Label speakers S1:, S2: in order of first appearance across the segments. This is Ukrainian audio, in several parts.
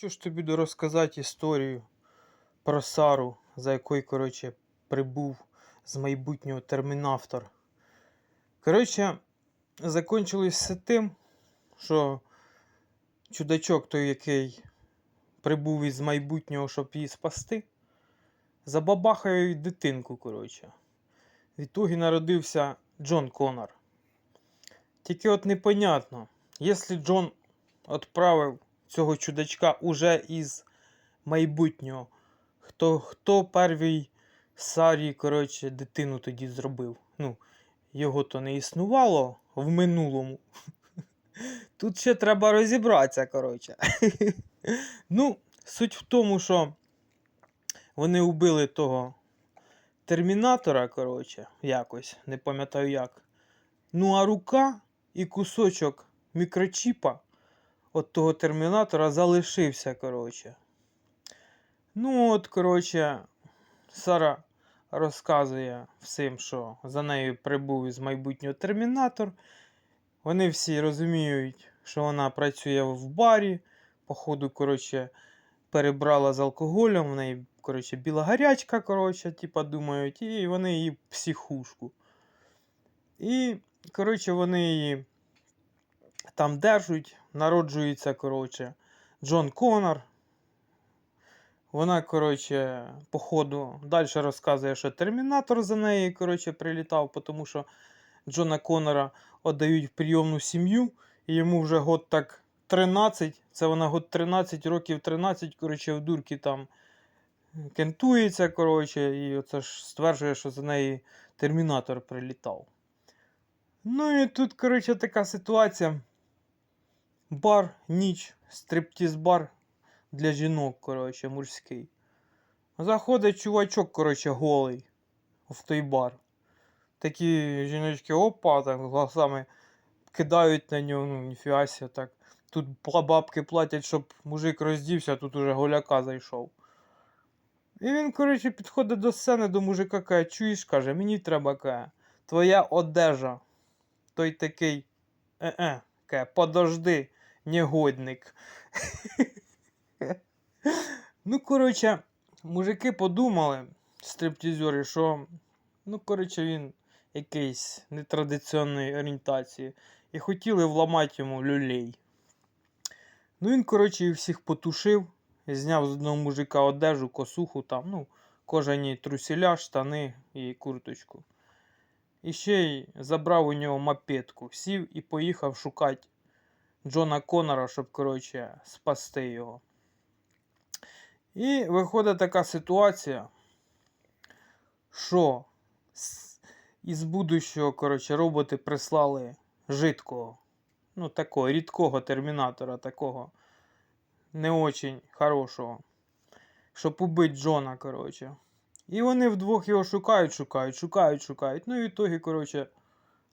S1: Що ж тобі розказати історію про Сару, за якою, коротше, прибув з майбутнього термінатор. Коротше, закончилось тим, що чудачок той, який прибув із майбутнього, щоб її спасти, забабахає дитинку, коротше. В ітогі народився Джон Конор. Тільки от непонятно, якщо Джон відправив цього чудачка уже із майбутнього, хто, хто перший Сарі, коротше, дитину тоді зробив. Ну, його то не існувало в минулому. Тут ще треба розібратися, коротше. Ну, суть в тому, що вони вбили того термінатора, коротше, якось, не пам'ятаю як. Ну, а рука і кусочок мікрочіпа от того термінатора залишився, коротше. Ну, от, коротше, Сара розказує всім, що за нею прибув із майбутнього термінатор. Вони всі розуміють, що вона працює в барі. Походу, коротше, перебрала з алкоголем, в неї, коротше, біла гарячка, коротше, типа думають, і вони її психушку. І, коротше, вони її там держать, народжується, коротше, Джон Конор. Вона, коротше, походу, далі розказує, що термінатор за нею, коротше, прилітав, тому що Джона Конора віддають в прийомну сім'ю, і йому вже год так 13, це вона год 13, років 13, коротше, в дурки там кентується, коротше, і оце ж стверджує, що за неї термінатор прилітав. Ну і тут, коротше, така ситуація. Бар, ніч, стриптіз-бар для жінок, коротше, мужський. Заходить чувачок, коротше, голий в той бар. Такі жіночки, опа, так глазами кидають на нього, ну, ніфіга сі, так. Тут бабки платять, щоб мужик роздівся, тут уже голяка зайшов. І він, коротше, підходить до сцени до мужика, каже, чуєш, каже, мені треба каже, твоя одежа. Той такий. Е-е, каже, подожди, негодник. ну, коротше, мужики подумали, стриптізери, що, ну, коротше, він якийсь нетрадиційної орієнтації. І хотіли вламати йому люлей. Ну, він, коротше, всіх потушив, зняв з одного мужика одежу, косуху там, ну, кожані трусіля, штани і курточку. І ще й забрав у нього мопедку, сів і поїхав шукати Джона Конора, щоб, коротше, спасти його. І виходить така ситуація, що із будущого, коротше, роботи прислали жидкого, ну, такого рідкого термінатора, такого не очень хорошого, щоб убити Джона, коротше. І вони вдвох його шукають, шукають, шукають, шукають. Ну і в ітогі, коротше,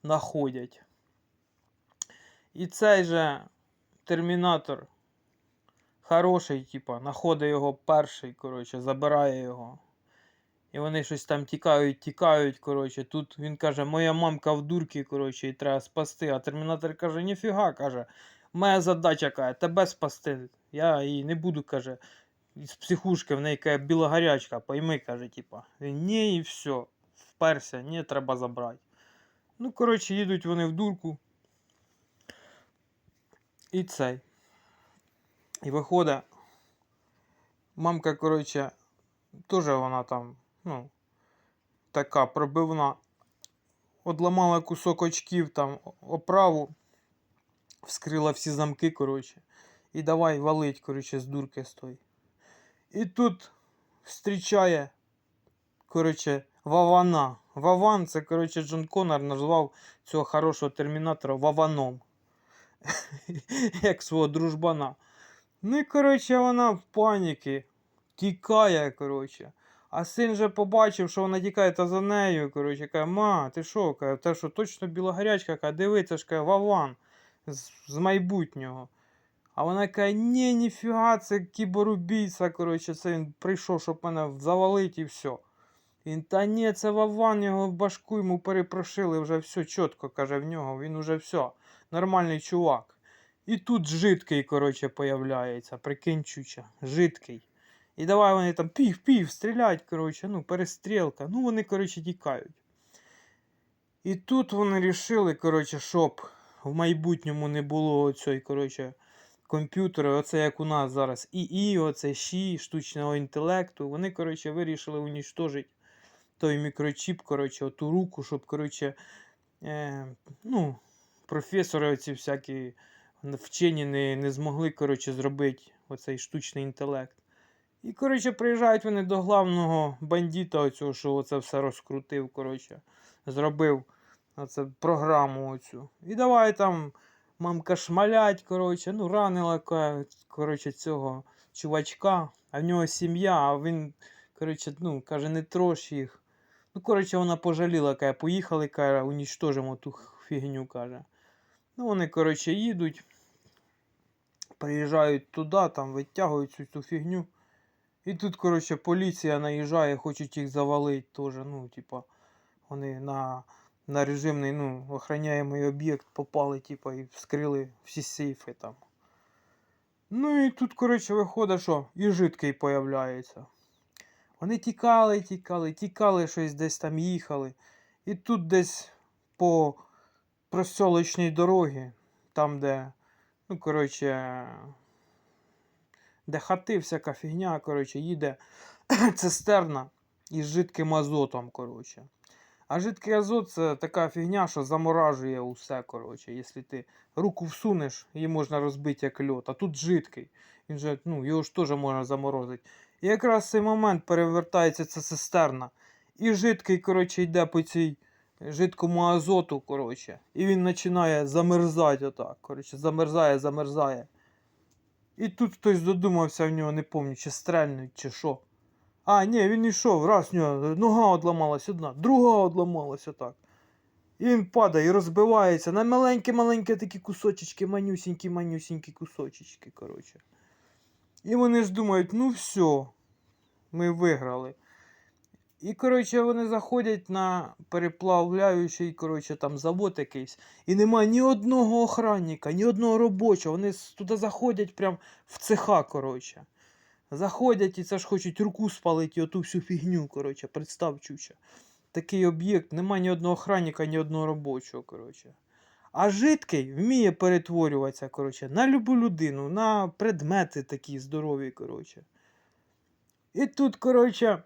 S1: знаходять. І цей же термінатор хороший, типа, знаходить його перший, коротше, забирає його. І вони щось там тікають, тікають, коротше. Тут він каже, моя мамка в дурці, коротше, і треба спасти. А термінатор каже, ніфіга, каже, моя задача каже, тебе спасти. Я її не буду, каже, з психушки в неї каже, біла гарячка, пойми, каже, типа. Він, ні, і все. Вперся, ні, треба забрати. Ну, коротше, їдуть вони в дурку. І цей. І виходить. Мамка, коротше, теж вона там, ну, така пробивна. Одламала кусок очків там оправу, вскрила всі замки, коротше. І давай валить, коротше, з дурки стой. І тут зустрічає, коротше, Вавана. Ваван, це, коротше, Джон Коннор назвав цього хорошого термінатора Ваваном. Як свого дружбана. Ну і, коротше, вона в паніки. Тікає, коротше. А син же побачив, що вона тікає та за нею. Коротше, каже, ма, ти що, каже, те що точно біла гарячка, каже, диви, це ж каже, Ваван з, з майбутнього. А вона каже, ні, ніфіга, це кіберубійця, коротше, це він прийшов, щоб мене завалити і все. Він, та ні, це Вован, його башку йому перепрошили, вже все чітко, каже в нього, він уже все, нормальний чувак. І тут жидкий, коротше, появляється, прикинь, чуча, жидкий. І давай вони там пів-пів, стрілять, коротше, ну, перестрілка. Ну, вони, коротше, тікають. І тут вони рішили, коротше, щоб в майбутньому не було цієї, коротше, комп'ютера, оце як у нас зараз ІІ, оце ШІ, штучного інтелекту. Вони, коротше, вирішили унічтожити той мікрочіп, коротше, оту руку, щоб, коротше, е, ну, професори оці всякі вчені не, не змогли, коротше, зробити оцей штучний інтелект. І, коротше, приїжджають вони до главного бандита, оцього, що оце все розкрутив, коротше, зробив оце програму оцю. І давай там мамка шмалять, коротше, ну, ранила, коротше, цього чувачка, а в нього сім'я, а він, коротше, ну, каже, не трош їх. Ну, коротше, вона пожаліла, каже, поїхали, каже, унічтожимо ту фігню, каже. Ну, вони, коротше, їдуть, приїжджають туди, там витягують цю, цю фігню. І тут, коротше, поліція наїжджає, хочуть їх завалити теж. Ну, типа, вони на, на режимний, ну, охороняємий об'єкт попали, типа, і вскрили всі сейфи там. Ну і тут, коротше, виходить, що і жидкий появляється. Вони тікали, тікали, тікали, щось десь там їхали. І тут десь по просьолочній дорогі, там, де, ну, коротше, де хати, всяка фігня, коротше, їде цистерна із жидким азотом, коротше. А жидкий азот це така фігня, що заморажує усе, коротше. Якщо ти руку всунеш, її можна розбити як льод. А тут жидкий. Він же, ну, його ж теж можна заморозити. І якраз в цей момент перевертається ця цистерна. І жидкий, коротше, йде по цій жидкому азоту, коротше. І він починає замерзати отак. Коротше, замерзає, замерзає. І тут хтось додумався в нього, не пам'ятаю, чи стрельнуть, чи що. А, ні, він йшов, раз в нього нога одламалась одна, друга одламалась отак. І він падає і розбивається на маленькі-маленькі такі кусочечки, манюсінькі, манюсінькі кусочечки, коротше. І вони ж думають, ну все, ми виграли. І, коротше, вони заходять на переплавляючий, коротше, там завод якийсь. І немає ні одного охранника, ні одного робочого. Вони туди заходять прям в цеха, коротше. Заходять і це ж хочуть руку спалити, оту всю фігню, коротше, представ чуча. Такий об'єкт, немає ні одного охранника, ні одного робочого, коротше. А жидкий вміє перетворюватися, коротше, на любу людину, на предмети такі здорові, коротше. І тут, коротше,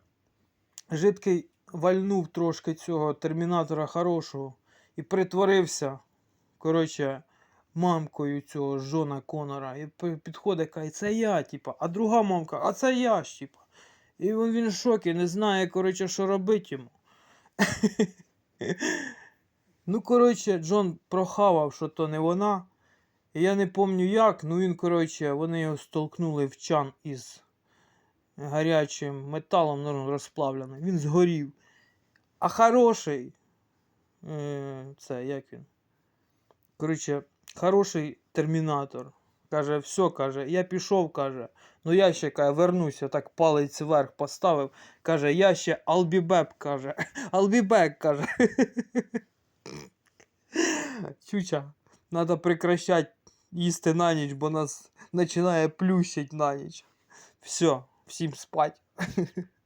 S1: жидкий вальнув трошки цього термінатора хорошого і притворився, коротше, мамкою цього Жона Конора. І підходить, каже, це я, типа, а друга мамка, а це я ж, типа. І він в шокі, не знає, коротше, що робити йому. ну, коротше, Джон прохавав, що то не вона. І я не пам'ятаю як, ну він, коротше, вони його столкнули в чан із гарячим металом ну, розплавленим. Він згорів. А хороший. е, Це як він? Коротше, хороший термінатор. Каже, все, каже, я пішов, каже. Ну я ще каже, вернуся, так палець вверх поставив. Каже, я ще албібеп, каже. Албібек, каже. Чуча, треба прекращати їсти на ніч, бо нас починає плющить на ніч. Все, всім спать.